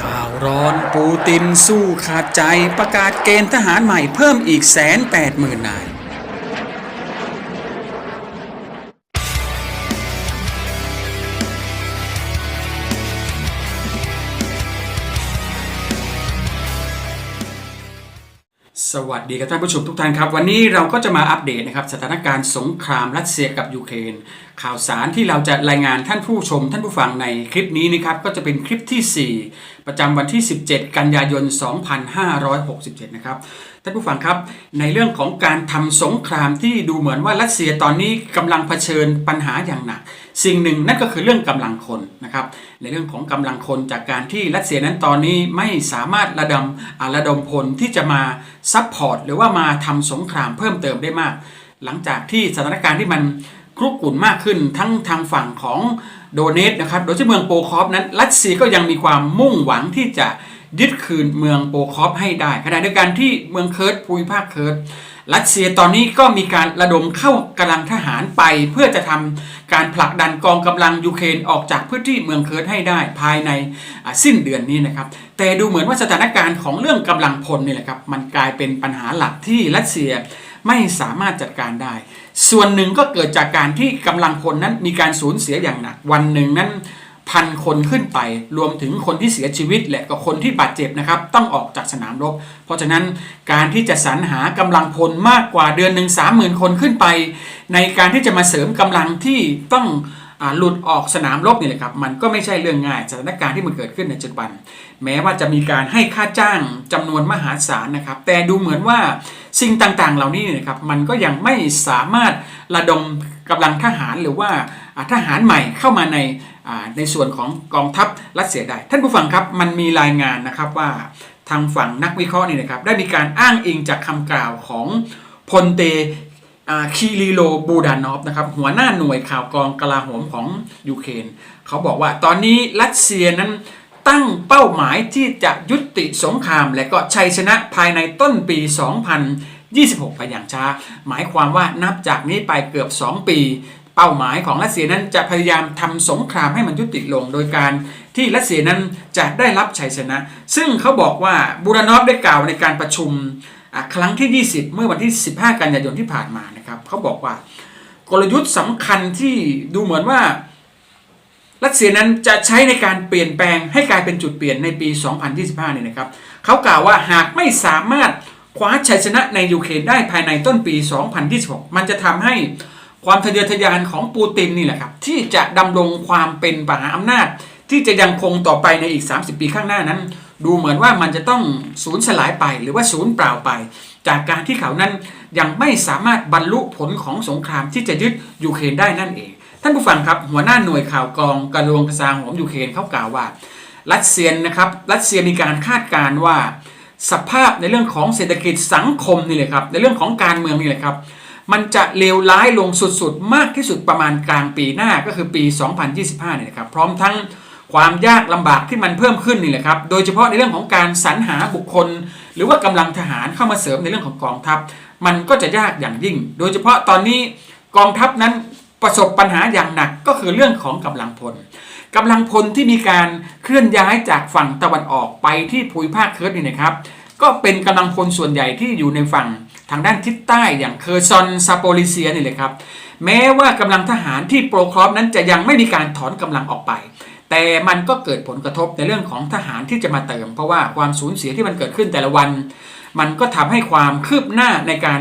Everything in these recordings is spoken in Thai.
ข่าวร้อนปูตินสู้ขาดใจประกาศเกณฑ์ทหารใหม่เพิ่มอีกแสนแปดหมื่นนาย สวัสดีครับท่านผู้ชมทุกท่านครับ วันนี้เราก็จะมาอัปเดตนะครับสถานการณ์สงครามรัสเซียกับยูเครน ข่าวสารที่เราจะรายงานท่านผู้ชม ท่านผู้ฟังในคลิปนี้นะครับก็จะเป็นคลิปทีสี่4 ประจำวันที่ 17 กันยายน 2567 นะครับานผู้ฟังครับในเรื่องของการทำสงครามที่ดูเหมือนว่ารัสเซียตอนนี้กำลังเผชิญปัญหาอย่างหนัก สิ่งหนึ่งนั่นก็คือเรื่องกำลังคนนะครับในเรื่องของกำลังคนจากการที่รัสเซียนั้นตอนนี้ไม่สามารถระดมระดมพลที่จะมาซัพพอร์ตหรือว่ามาทำสงครามเพิ่มเติมได้มาก หลังจากที่สถานการณ์ที่มันครุกรุ่นมากขึ้นทั้งทางฝั่งของโดเนตนะครับโดยเฉพาะเมืองโปคอฟนั้นรัสเซียก็ยังมีความมุ่งหวังที่จะ ยึดคืนเมืองโปคอฟให้ได้ขณะเดียวกันที่เมืองเคิร์ดภูมิภาคเคิร์ดรัสเซียตอนนี้ก็มีการระดมเข้ากำลังทหารไป เพื่อจะทำการผลักดันกองกำลังยูเครนออกจากพื้นที่เมืองเคิร์ดให้ได้ภายในสิ้นเดือนนี้นะครับ แต่ดูเหมือนว่าสถานการณ์ของเรื่องกำลังพลนี่แหละครับมันกลายเป็นปัญหาหลักที่รัสเซียไม่สามารถจัดการได้ ส่วนหนึ่งก็เกิดจากการที่กำลังพลนั้นมีการสูญเสียอย่างหนัก วันหนึ่งนั้น พันคนขึ้นไป รวมถึงคนที่เสียชีวิต และก็คนที่บาดเจ็บนะครับ ต้องออกจากสนามรบ เพราะฉะนั้นการที่จะสรรหากำลังพลมากกว่าเดือนหนึ่งสามหมื่นคนขึ้นไป ในการที่จะมาเสริมกำลังที่ต้องอหลุดออกสนามรบนี่แหละครับ มันก็ไม่ใช่เรื่องง่ายสถานการณ์ที่มันเกิดขึ้นในปัจจุบัน แม้ว่าจะมีการให้ค่าจ้างจำนวนมหาศาลนะครับ แต่ดูเหมือนว่าสิ่งต่างๆ เหล่านี้นะครับ มันก็ยังไม่สามารถระดมกำลังทหารหรือว่าทหารใหม่เข้ามาใน ในส่วนของกองทัพรัสเซียได้ ท่านผู้ฟังครับมันมีรายงานนะครับว่าทางฝั่งนักวิเคราะห์นี่นะครับได้มีการอ้างอิงจากคำกล่าวของพลเตอ่าคีรีโลบูดานอฟนะครับหัวหน้าหน่วยข่าวกรองกลาโหมของยูเครนเขาบอกว่าตอนนี้รัสเซียนั้นตั้งเป้าหมายที่จะยุติสงคราม และก็ชัยชนะภายในต้นปี 2026 ไปอย่างช้า หมายความว่านับจากนี้ไปเกือบ 2 ปี เป้าหมายของรัสเซียนั้นจะพยายามทำสงครามให้มันยุติลง โดยการที่รัสเซียนั้นจะได้รับชัยชนะ ซึ่งเขาบอกว่าบูรานอฟได้กล่าวในการประชุมครั้งที่ 20 เมื่อวันที่ 15 กันยายนที่ผ่านมานะครับเขาบอกว่ากลยุทธ์สำคัญที่ดูเหมือนว่ารัสเซียนั้นจะใช้ในการเปลี่ยนแปลงให้กลายเป็นจุดเปลี่ยนในปี 2025 เนี่ยนะครับเขากล่าวว่าหากไม่สามารถคว้าชัยชนะในยูเครนได้ภายในต้นปี 2026 มันจะทำให้ ความทะเยอทะยานของปูตินนี่แหละครับ ที่จะดำรงความเป็นมหาอำนาจ ที่จะยังคงต่อไปในอีก 30 ปีข้างหน้านั้น ดูเหมือนว่ามันจะต้องสูญสลายไปหรือว่าสูญเปล่าไป จากการที่เขานั้นยังไม่สามารถบรรลุผลของสงครามที่จะยึดยูเครนได้นั่นเอง ท่านผู้ฟังครับหัวหน้าหน่วยข่าวกรองกระทรวงกระทรวงของยูเครนเขากล่าวว่า รัสเซียนะครับรัสเซียมีการคาดการณ์ว่า สภาพในเรื่องของเศรษฐกิจสังคมนี่เลยครับในเรื่องของการเมืองนี่แหละครับ มันจะเลวร้ายลงสุดๆ มากที่สุดประมาณกลางปีหน้าก็คือปี 2025เนี่ยนะครับพร้อมทั้งความยากลำบากที่มันเพิ่มขึ้นนี่แหละครับ โดยเฉพาะในเรื่องของการสรรหาบุคคล หรือว่ากำลังทหารเข้ามาเสริมในเรื่องของกองทัพ มันก็จะยากอย่างยิ่ง โดยเฉพาะตอนนี้กองทัพนั้นประสบปัญหาอย่างหนักก็คือเรื่องของกำลังพลกำลังพลที่มีการเคลื่อนย้ายจากฝั่งตะวันออกไปที่ภูมิภาคเคิร์ดนี่นะครับ ก็เป็นกำลังพลส่วนใหญ่ที่อยู่ในฝั่ง ทางด้านทิศใต้อย่างเคอร์ซอนซาโปลิเซียนี่เลยครับ แม้ว่ากำลังทหารที่โปรครอฟนั้นจะยังไม่มีการถอนกำลังออกไป แต่มันก็เกิดผลกระทบในเรื่องของทหารที่จะมาเติม เพราะว่าความสูญเสียที่มันเกิดขึ้นแต่ละวัน มันก็ทำให้ความคืบหน้าในการ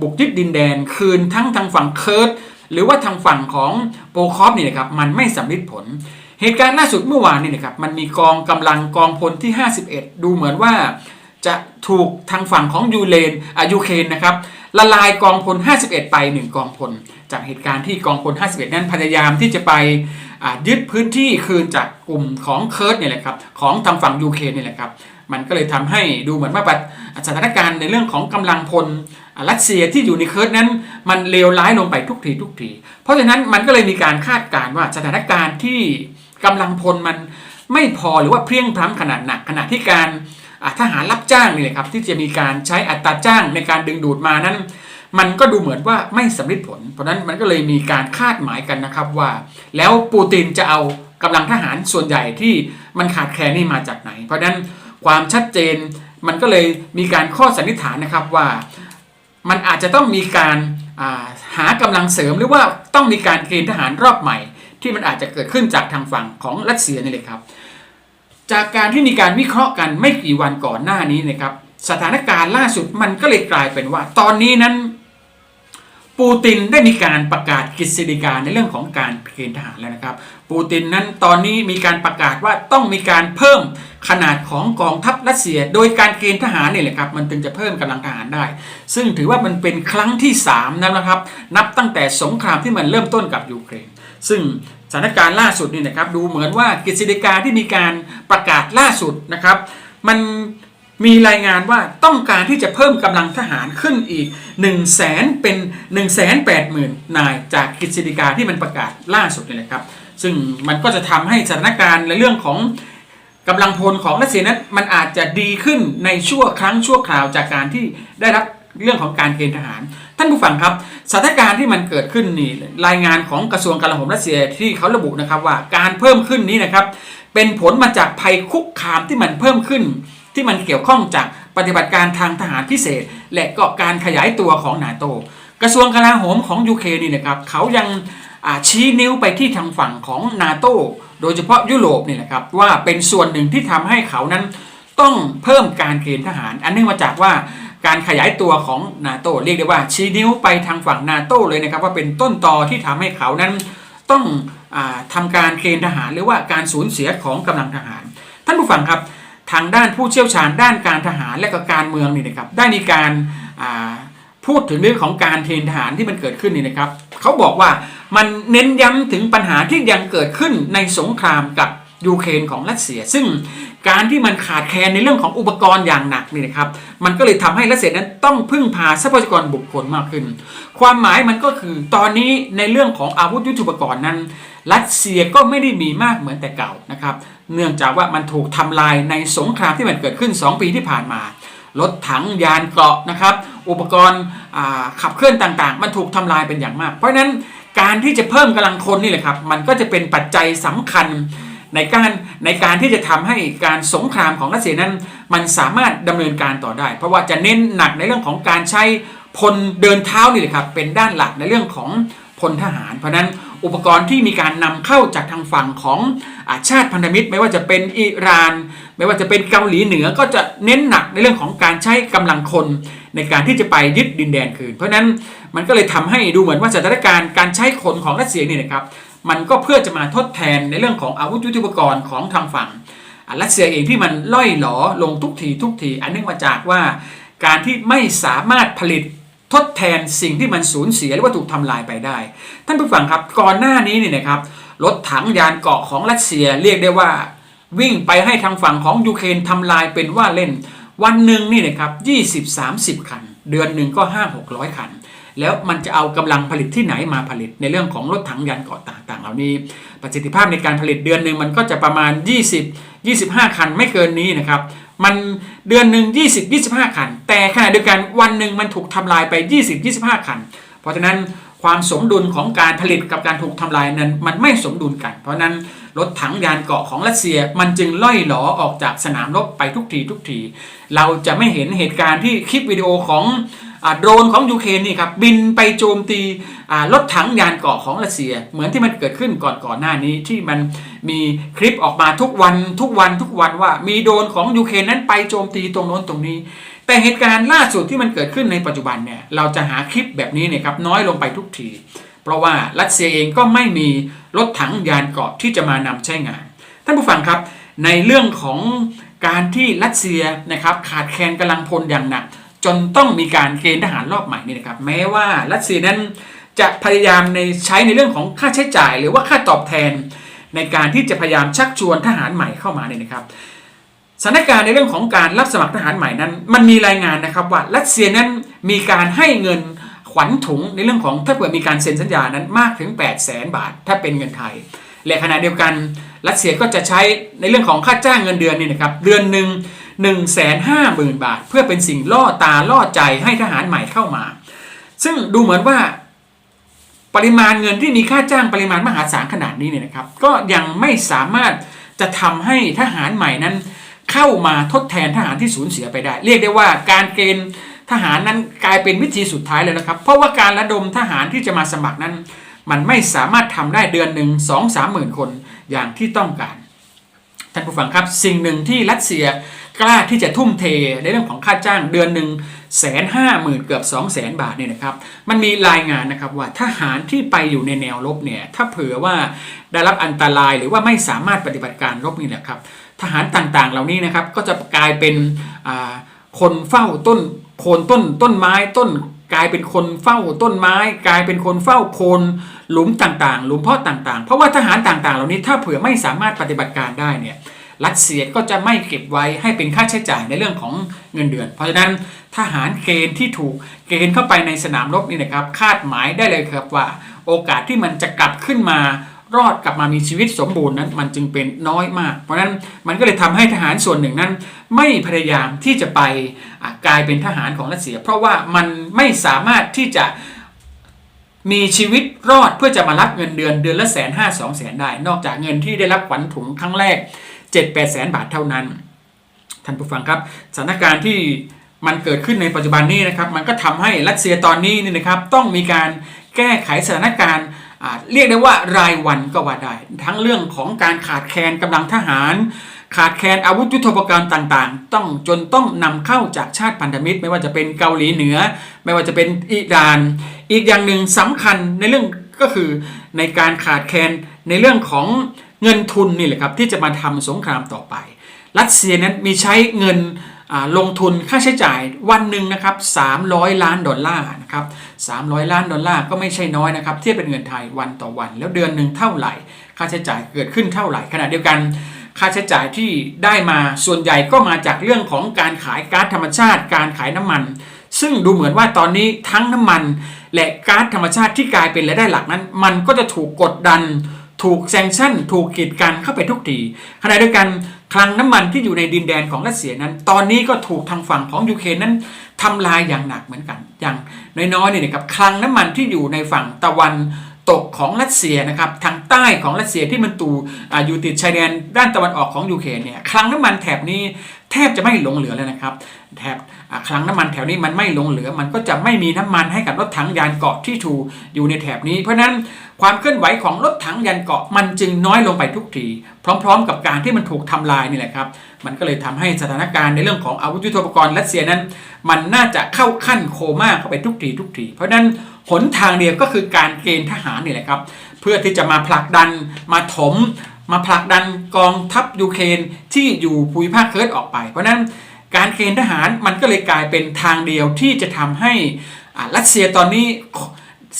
บุกยึดดินแดน คืนทั้งทางฝั่งเคิร์ดหรือว่าทางฝั่งของโปรครอฟนี่นะครับมันไม่สำเร็จผลเหตุการณ์ล่าสุดเมื่อวานนี่นะครับมันมีกองกำลังกองพลที่ 51 ดูเหมือนว่า จะถูกทางฝั่งของยูเลนอายูเคนนะครับละลายกองพล 51 ไป 1 กองพล จากเหตุการณ์ที่กองพล 51 นั้นพยายามที่จะไปยึดพื้นที่คืนจากกลุ่มของเคิร์ดเนี่ยแหละครับของทางฝั่งยูเคนเนี่ยแหละครับมันก็เลยทำให้ดูเหมือนว่าสถานการณ์ในเรื่องของกำลังพลรัสเซียที่อยู่ในเคิร์ดนั้น มันเลวร้ายลงไปทุกทีทุกที เพราะฉะนั้นมันก็เลยมีการคาดการณ์ว่าสถานการณ์ที่ กำลังพลมันไม่พอหรือว่าเพียงพร้ำขนาดหนักขณะที่การทหารรับจ้างนี่แหละครับที่จะมีการใช้อัตราจ้างในการดึงดูดมานั้น มันก็ดูเหมือนว่าไม่สำเร็จผล เพราะนั้นมันก็เลยมีการคาดหมายกันนะครับว่า แล้วปูตินจะเอากำลังทหารส่วนใหญ่ที่มันขาดแคลนนี่มาจากไหน เพราะนั้นความชัดเจนมันก็เลยมีการข้อสันนิษฐานนะครับว่ามันอาจจะต้องมีการาหากำลังเสริมหรือว่าต้องมีการเกณฑ์ทหารรอบใหม่ ที่มันอาจจะเกิดขึ้นจากทางฝั่งของรัสเซียนี่เลยครับ จากการที่มีการวิเคราะห์กันไม่กี่วันก่อนหน้านี้นะครับ สถานการณ์ล่าสุดมันก็เลยกลายเป็นว่า ตอนนี้นั้น ปูตินได้มีการประกาศกฤษฎีกาในเรื่องของการเกณฑ์ทหารแล้วนะครับ ปูตินนั้นตอนนี้มีการประกาศว่าต้องมีการเพิ่มขนาดของกองทัพรัสเซีย โดยการเกณฑ์ทหารนี่แหละครับมันถึงจะเพิ่มกำลังทหารได้ ซึ่งถือว่ามันเป็นครั้งที่3นะครับ นับตั้งแต่สงครามที่มันเริ่มต้นกับยูเครน ซึ่งสถานการณ์ล่าสุดนี่นะครับดูเหมือนว่ากฤษฎีกาที่มีการประกาศล่าสุดนะครับ มันมีรายงานว่าต้องการที่จะเพิ่มกำลังทหารขึ้นอีก 1 0 0 0 0แสนเป็น 1 8 0 0 0 0 นายจากกฤษฎีกาที่มันประกาศล่าสุดนี่แหละครับ ซึ่งมันก็จะทำให้สถานการณ์ในเรื่องของกำลังพลของรัสเซียนั้นมันอาจจะดีขึ้นในชั่วครั้งชั่วคราวจากการที่ได้รับ เรื่องของการเกณฑ์ทหาร ท่านผู้ฟังครับสถานการณ์ที่มันเกิดขึ้นนี่รายงานของกระทรวงกลาโหมรัสเซียที่เขาระบุนะครับว่าการเพิ่มขึ้นนี้นะครับเป็นผลมาจากภัยคุกคามที่มันเพิ่มขึ้น ที่มันเกี่ยวข้องจากปฏิบัติการทางทหารพิเศษ และก็การขยายตัวของนาโต กระทรวงกลาโหมของยูเคนี่นะครับเขายังชี้นิ้วไปที่ทางฝั่งของนาโตโดยเฉพาะยุโรปนี่แหละครับว่าเป็นส่วนหนึ่งที่ทำให้เขานั้นต้องเพิ่มการเกณฑ์ทหาร อันเนื่องมาจากว่า การขยายตัวของนาโตเรียกได้ว่าชี้นิ้วไปทางฝั่งนาโตเลยนะครับว่าเป็นต้นตอที่ทำให้เขานั้นต้องอทำการเกณฑ์ทหาร หรือว่าการสูญเสียของกำลังทหาร ท่านผู้ฟังครับทางด้านผู้เชี่ยวชาญด้านการทหารและก็การเมืองนี่นะครับได้มีการพูดถึงเรื่องของการเทนทหารที่มันเกิดขึ้นนี่นะครับเขาบอกว่ามันเน้นย้ำถึงปัญหาที่ยังเกิดขึ้นในสงครามกับ ยูเครนของรัสเซีย ซึ่งการที่มันขาดแคลนในเรื่องของอุปกรณ์อย่างหนักนี่นะครับมันก็เลยทำให้รัสเซียนั้นต้องพึ่งพาทรัพยากรบุคคลมากขึ้น ความหมายมันก็คือตอนนี้ในเรื่องของอาวุธยุทโธปกรณ์นั้น รัสเซียก็ไม่ได้มีมากเหมือนแต่เก่านะครับเนื่องจากว่ามันถูกทำลายในสงครามที่มันเกิดขึ้น 2 ปีที่ผ่านมารถถังยานเกราะนะครับ อุปกรณ์ขับเคลื่อนต่างๆ มันถูกทำลายเป็นอย่างมาก เพราะฉะนั้นการที่จะเพิ่มกำลังคนนี่แหละครับ มันก็จะเป็นปัจจัยสำคัญ ในการในการที่จะทำให้การสงครามของรัสเซียนั้น มันสามารถดำเนินการต่อได้ เพราะว่าจะเน้นหนักในเรื่องของการใช้พลเดินเท้านี่แหละครับเป็นด้านหลักในเรื่องของพลทหาร เพราะนั้นอุปกรณ์ที่มีการนำเข้าจากทางฝั่งของอาชาติพันธมิตร ไม่ว่าจะเป็นอิหร่าน ไม่ว่าจะเป็นเกาหลีเหนือก็จะเน้นหนักในเรื่องของการใช้กำลังคนในการที่จะไปยึดดินแดนคืน เพราะนั้นมันก็เลยทำให้ดูเหมือนว่าสถานการณ์การใช้คนของรัสเซียนี่นะครับ มันก็เพื่อจะมาทดแทนในเรื่องของอาวุธยุทโธปกรณ์ของทางฝั่งรัสเซียเองที่มันล่อยหลอลงทุกทีทุกทีอันเนื่องมาจากว่า การที่ไม่สามารถผลิตทดแทนสิ่งที่มันสูญเสียหรือว่าถูกทำลายไปได้ ท่านผู้ฟังครับก่อนหน้านี้เนี่ยนะครับรถถังยานเกาะของรัสเซียเรียกได้ว่า วิ่งไปให้ทางฝั่งของยูเครนทำลายเป็นว่าเล่น วันหนึ่งนี่นะครับ20-30 คัน เดือนหนึ่งก็ 5-600 คัน แล้วมันจะเอากำลังผลิตที่ไหนมาผลิตในเรื่องของรถถังยานเกาะต่างๆเหล่านี้ ประสิทธิภาพในการผลิตเดือนหนึ่งมันก็จะประมาณ 20 25 คันไม่เกินนี้นะครับมันเดือนหนึ่ง20 25 คัน แต่ขณะเดียวกันวันหนึ่งมันถูกทำลายไป 20 25 คัน เพราะฉะนั้นความสมดุลของการผลิตกับการถูกทำลายนั้น มันไม่สมดุลกัน เพราะนั้นรถถังยานเกาะของรัสเซียมันจึงล่อยหลอออกจากสนามรบไปทุกทีทุกที เราจะไม่เห็นเหตุการณ์ที่คลิปวิดีโอของ โดรนของยูเครนนี่ครับบินไปโจมตีรถถังยานเกาะของรัสเซีย เหมือนที่มันเกิดขึ้นก่อนก่อนหน้านี้ที่มันมีคลิปออกมาทุกวันทุกวันทุกวันว่ามีโดรนของยูเครนนั้นไปโจมตีตรงโน้นตรงนี้ แต่เหตุการณ์ล่าสุดที่มันเกิดขึ้นในปัจจุบันเนี่ยเราจะหาคลิปแบบนี้เนี่ยครับน้อยลงไปทุกที เพราะว่ารัสเซียเองก็ไม่มีรถถังยานเกาะที่จะมานำใช้งาน ท่านผู้ฟังครับในเรื่องของการที่รัสเซียนะครับขาดแคลนกำลังพลอย่างหนัก จนต้องมีการเกณฑ์ทหารรอบใหม่นี่นะครับ แม้ว่ารัสเซียนั้นจะพยายามในใช้ในเรื่องของค่าใช้จ่าย หรือว่าค่าตอบแทน ในการที่จะพยายามชักชวนทหารใหม่เข้ามาเนี่ยนะครับสถานการณ์ในเรื่องของการรับสมัครทหารใหม่นั้น มันมีรายงานนะครับว่ารัสเซียนั้นมีการให้เงินขวัญถุงในเรื่องของถ้าเกิดมีการเซ็นสัญญานั้นมากถึง 8 0 0แสนบาท ถ้าเป็นเงินไทย และขณะเดียวกันรัสเซียก็จะใช้ในเรื่องของค่าจ้างเงินเดือนนี่นะครับเดือนหนึ่ง 1 5 0 0 0 0 บาท เพื่อเป็นสิ่งล่อตาล่อใจให้ทหารใหม่เข้ามา ซึ่งดูเหมือนว่าปริมาณเงินที่มีค่าจ้างปริมาณมหาศาลขนาดนี้เนี่ยนะครับ ก็ยังไม่สามารถจะทำให้ทหารใหม่นั้น เข้ามาทดแทนทหารที่สูญเสียไปได้ เรียกได้ว่าการเกณฑ์ทหารนั้นกลายเป็นวิธีสุดท้ายเลยนะครับ เพราะว่าการระดมทหารที่จะมาสมัครนั้น มันไม่สามารถทำได้เดือนหนึ่งสองสามหมื่นคนอย่างที่ต้องการ ท่านผู้ฟังครับสิ่งหนึ่งที่รัสเซีย กล้าที่จะทุ่มเทในเรื่องของค่าจ้างเดือนหนึ่งแสนห้าหมื่นเกือบ2 0 0แสนบาทเนี่ยนะครับ มันมีรายงานนะครับว่าทหารที่ไปอยู่ในแนวรบเนี่ยถ้าเผื่อว่าได้รับอันตรายหรือว่าไม่สามารถปฏิบัติการรบนี่แหละครับ ทหารต่างๆเหล่านี้นะครับก็จะกลายเป็นคนเฝ้าต้นโคนต้นต้นไม้ต้น กลายเป็นคนเฝ้าต้นไม้ กลายเป็นคนเฝ้าโคนหลุมต่างๆ หลุมเพาะต่างๆ เพราะว่าทหารต่างๆ เหล่านี้ถ้าเผื่อไม่สามารถปฏิบัติการได้เนี่ย รัสเซียก็จะไม่เก็บไว้ให้เป็นค่าใช้จ่ายในเรื่องของเงินเดือน เพราะฉะนั้นทหารเกณฑ์ที่ถูกเกณฑ์เข้าไปในสนามรบนี่นะครับ คาดหมายได้เลยครับว่า โอกาสที่มันจะกลับขึ้นมารอดกลับมามีชีวิตสมบูรณ์นั้นมันจึงเป็นน้อยมาก เพราะฉะนั้นมันก็เลยทำให้ทหารส่วนหนึ่งนั้น ไม่พยายามที่จะไปกลายเป็นทหารของรัสเซีย เพราะว่ามันไม่สามารถที่จะมีชีวิตรอดเพื่อจะมารับเงินเดือนเดือนละแสนห้าสองแสนได้ นอกจากเงินที่ได้รับขวัญถุงครั้งแรก 7จ็ดแปดแสนบาทเท่านั้น ท่านผู้ฟังครับสถานการณ์ที่มันเกิดขึ้นในปัจจุบันนี้นะครับ มันก็ทำให้รัสเซียตอนนี้นี่นะครับต้องมีการแก้ไขสถานการณ์เรียกได้ว่ารายวันก็ว่าได้ ทั้งเรื่องของการขาดแคลนกำลังทหาร ขาดแคลนอาวุธยุทโธปกรณ์ต่างๆ ต้องจนต้องนำเข้าจากชาติพันธมิตร ไม่ว่าจะเป็นเกาหลีเหนือ ไม่ว่าจะเป็นอิหร่าน อีกอย่างหนึ่งสำคัญในเรื่องก็คือในการขาดแคลนในเรื่องของ เงินทุนนี่แหละครับที่จะมาทำสงครามต่อไป รัสเซียนั้นมีใช้เงินลงทุนค่าใช้จ่ายวันหนึ่งนะครับ300 ล้านดอลลาร์นะครับ300 ล้านดอลลาร์ก็ไม่ใช่น้อยนะครับเทียบเป็นเงินไทยวันต่อวัน แล้วเดือนหนึ่งเท่าไหร่ ค่าใช้จ่ายเกิดขึ้นเท่าไหร่ขณะเดียวกัน ค่าใช้จ่ายที่ได้มาส่วนใหญ่ก็มาจากเรื่องของการขายก๊าซธรรมชาติ การขายน้ำมัน ซึ่งดูเหมือนว่าตอนนี้ทั้งน้ำมัน และก๊าซธรรมชาติที่กลายเป็นรายได้หลักนั้น มันก็จะถูกกดดัน ถูกแซงชั่นถูกกีดกันเข้าไปทุกทีขณะเดียวกันคลังน้ำมันที่อยู่ในดินแดนของรัสเซียนั้น ตอนนี้ก็ถูกทางฝั่งของยูเครนนั้นทำลายอย่างหนักเหมือนกัน อย่างน้อยๆเนี่ยนะครับคลังน้ำมันที่อยู่ในฝั่งตะวัน ตกของรัสเซียนะครับทางใต้ของรัสเซียที่มันตูออยู่ติดชายแดนด้านตะวันออกของยูเครนเนี่ยคลังน้ำมันแถบนี้แทบจะไม่หลงเหลือแล้วนะครับแถบคลังน้ำมันแถวนี้มันไม่หลงเหลือ มันก็จะไม่มีน้ำมันให้กับรถถังยานเกาะที่ถูอยู่ในแถบนี้ เพราะฉะนั้นความเคลื่อนไหวของรถถังยานเกาะมันจึงน้อยลงไปทุกที พร้อม ๆ กับการที่มันถูกทำลายนี่แหละครับ มันก็เลยทำให้สถานการณ์ในเรื่องของอาวุธยุทโธปกรณ์รัสเซียนั้น มันน่าจะเข้าขั้นโคม่าเข้าไปทุกทีทุกที เพราะฉะนั้น หนทางเดียวก็คือการเกณฑ์ทหารนี่แหละครับ เพื่อที่จะมาผลักดันมาถม มาผลักดันกองทัพยูเครนที่อยู่ภูมิภาคเคิร์ดออกไป เพราะนั้นการเกณฑ์ทหารมันก็เลยกลายเป็นทางเดียวที่จะทำให้อารัสเซียตอนนี้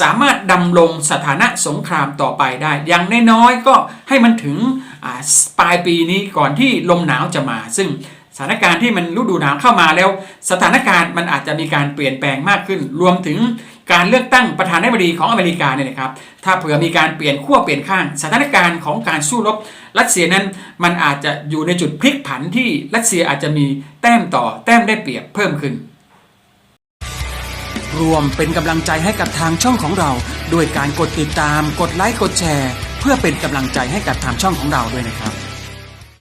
สามารถดำรงสถานะสงครามต่อไปได้ อย่างน้อยๆก็ให้มันถึงปลายปีนี้ก่อนที่ลมหนาวจะมา ซึ่ง สถานการณ์ที่มันฤดูหนาวเข้ามาแล้ว สถานการณ์มันอาจจะมีการเปลี่ยนแปลงมากขึ้น รวมถึงการเลือกตั้งประธานาธิบดีของอเมริกาเนี่ยนะครับถ้าเผื่อมีการเปลี่ยนขั้วเปลี่ยนข้าง สถานการณ์ของการสู้รบรัสเซียนั้นมันอาจจะอยู่ในจุดพลิกผันที่รัสเซียอาจจะมีแต้มต่อแต้มได้เปรียบเพิ่มขึ้น รวมเป็นกำลังใจให้กับทางช่องของเราด้วยการกดติดตาม กดไลค์กดแชร์ เพื่อเป็นกำลังใจให้กับทางช่องของเราด้วยนะครับ